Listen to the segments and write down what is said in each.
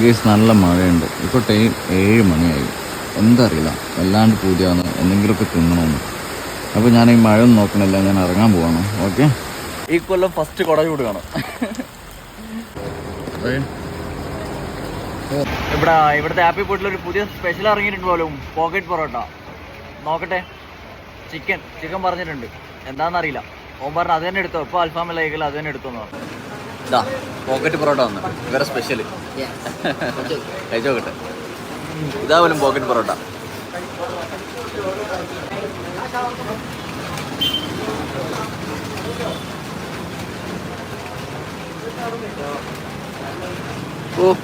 Guys നല്ല മഴയുണ്ട്. ഇപ്പോൾ ടൈം ഏഴ് മണിയായി. എന്താ എന്തറിയില്ല. വല്ലാണ്ട് പൂജയാണ് എന്തെങ്കിലുമൊക്കെ തിന്നണമെന്ന് അപ്പോൾ ഞാൻ ഈ മഴ ഒന്നും നോക്കണില്ല. ഞാൻ ഇറങ്ങാൻ പോവാണ്. ഓക്കെ? ഈ കൊല്ലം ഫസ്റ്റ് കുട വിടുകയാണ് ഇവിടെ ഇവിടുത്തെ ആപ്പിൾ പോയിട്ടിൽ ഒരു പുതിയ സ്പെഷ്യൽ ഇറങ്ങിയിട്ടുണ്ട് പോലും. പോക്കറ്റ് പൊറോട്ട. നോക്കട്ടെ. ചിക്കൻ ചിക്കൻ പറഞ്ഞിട്ടുണ്ട്. എന്താണെന്നറിയില്ല ഓൻ പറഞ്ഞു അത് തന്നെ എടുത്തോ. ഇപ്പോൾ അൽഫാമിലേക്കിൽ ലൈക്കിൽ അത് തന്നെ എടുത്തു ഇതാ പോക്കറ്റ് പൊറോട്ട വന്നു. ഇവരെ സ്പെഷ്യൽ കഴിച്ചു നോക്കട്ടെ. ഇതാ പോലും പോക്കറ്റ് പൊറോട്ട. ഓ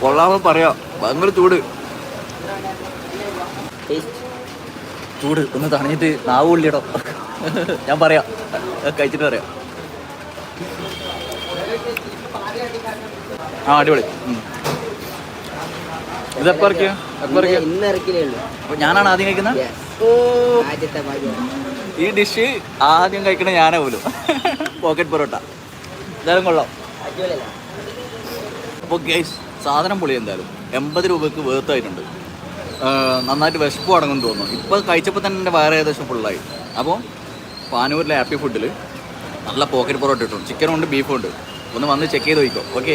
കൊള്ളാമോ പറയാം. ഭയങ്കര ചൂട്. ചൂട്. ഒന്ന് തണിഞ്ഞിട്ട് നാവ് ഉള്ളിടോ ഞാൻ പറയാം. കഴിച്ചിട്ട് പറയാം. ആ അടിപൊളി. ഇത് എപ്പോ ഇറക്കിയ? എപ്പോ ഇറക്കിയ? ഇന്ന് ഇറക്കിലേ ഉള്ളൂ. അപ്പൊ ഞാനാണ് ആദ്യം കഴിക്കുന്നത്? ഈ ഡിഷ് ആദ്യം കഴിക്കണ ഞാനേ പോലും പോക്കറ്റ് പൊറോട്ട. എന്തായാലും കൊള്ളാം. അപ്പൊ അപ്പോൾ ഗൈസ് സാധനം പൊളി എന്തായാലും. എൺപത് രൂപയ്ക്ക് വേർത്തായിട്ടുണ്ട് നന്നായിട്ട് വിശപ്പ് അടങ്ങുമെന്ന് തോന്നുന്നു. ഇപ്പോൾ കഴിച്ചപ്പോൾ തന്നെ എന്റെ വയറ് ഏകദേശം ഫുള്ളായി അപ്പോൾ പാനൂരിലെ ഹാപ്പി ഫുഡിൽ നല്ല പോക്കറ്റ് പൊറോട്ട ഇട്ടു. ചിക്കനും ഉണ്ട് ബീഫും ഉണ്ട്. ഒന്ന് വന്ന് ചെക്ക് ചെയ്ത് നോക്കിക്കോ. ഓക്കെ